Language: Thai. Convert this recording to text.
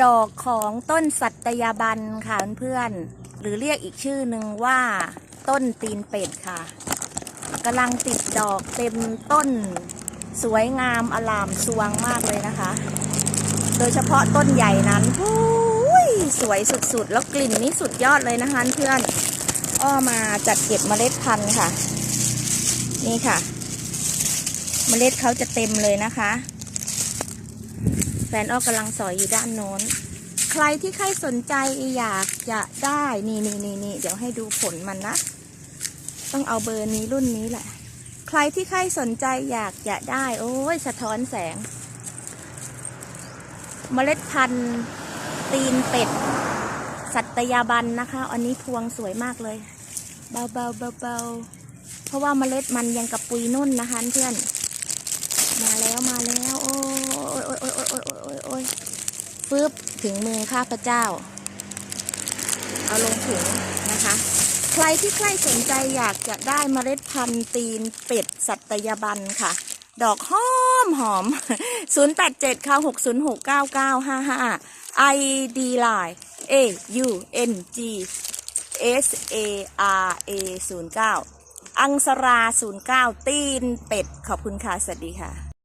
ดอกของต้นสัตยาบันค่ะเพื่อนๆหรือเรียกอีกชื่อหนึ่งว่า ต้นตีนเป็ดค่ะกำลังติดดอกเต็มต้น สวยงามอลามสวงมากเลยนะคะ โดยเฉพาะต้นใหญ่นั้นหูยสวยสุดๆ แล้วกลิ่นนี่สุดยอดเลยนะคะเพื่อนอ้อมาจัดเก็บเมล็ดพันธุ์ค่ะ นี่ค่ะ เมล็ดเขาจะเต็มเลยนะคะ ฟนอ้อกำลังสอยอยู่ด้านโน้น ใครที่ใครสนใจอยากจะได้นี่นี่นี่นี่เดี๋ยวให้ดูผลมันนะ ต้องเอาเบอร์นี้รุ่นนี้แหละ ใครที่ใครสนใจอยากจะได้ โอ้ยสะท้อนแสง เมล็ดพันธุ์ตีนเป็ด สัตยาบันนะคะ อันนี้พวงสวยมากเลย เบาเบาเบาเบาเพราะว่าเมล็ดมันยังกับปุยนุ่นนะคะเพื่อน มาแล้วมาแล้ว ฟึบถึงมือข้าพเจ้า เอาลงถุงนะคะ ใครที่ใครสนใจอยากจะได้เมล็ดพันธุ์ตีนเป็ดสัตยาบันค่ะ ดอกหอมหอม 087ค่ะ606 9955 ID line A U N G S A R A 09อังสรา 09 ตีนเป็ด ขอบคุณค่ะ สวัสดีค่ะ